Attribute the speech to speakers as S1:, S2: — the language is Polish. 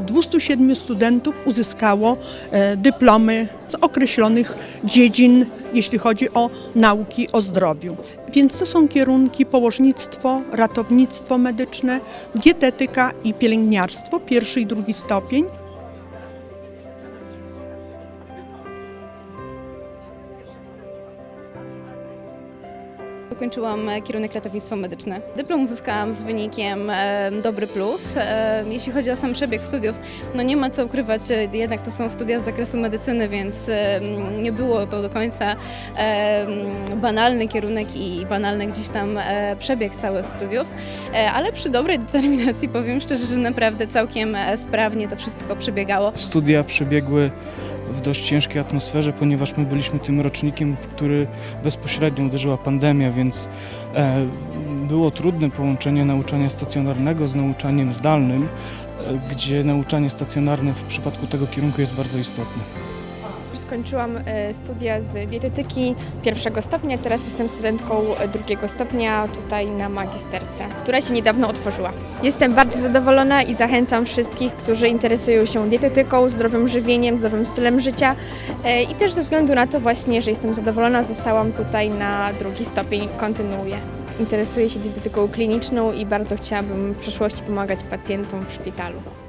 S1: 207 studentów uzyskało e, dyplomy z określonych dziedzin, jeśli chodzi o nauki o zdrowiu. Więc to są kierunki położnictwo, ratownictwo medyczne, dietetyka i pielęgniarstwo, pierwszy i drugi stopień.
S2: Ukończyłam e, kierunek ratownictwo medyczne. Dyplom uzyskałam z wynikiem e, dobry plus. E, jeśli chodzi o sam przebieg studiów, no nie ma co ukrywać, jednak to są studia z zakresu medycyny, więc nie było to do końca banalny kierunek i banalny gdzieś tam przebieg całych studiów, ale przy dobrej determinacji powiem szczerze, że naprawdę całkiem sprawnie to wszystko przebiegało.
S3: Studia przebiegły w dość ciężkiej atmosferze, ponieważ my byliśmy tym rocznikiem, w który bezpośrednio uderzyła pandemia, więc e, było trudne połączenie nauczania stacjonarnego z nauczaniem zdalnym, e, gdzie nauczanie stacjonarne w przypadku tego kierunku jest bardzo istotne.
S4: Skończyłam e, studia z dietetyki pierwszego stopnia, teraz jestem studentką e, drugiego stopnia tutaj na magisterce, która się niedawno otworzyła. Jestem bardzo zadowolona i zachęcam wszystkich, którzy interesują się dietetyką, zdrowym żywieniem, zdrowym stylem życia e, i też ze względu na to właśnie, że jestem zadowolona, zostałam tutaj na drugi stopień, kontynuuję. Interesuję się dietetyką kliniczną i bardzo chciałabym w przyszłości pomagać pacjentom w szpitalu.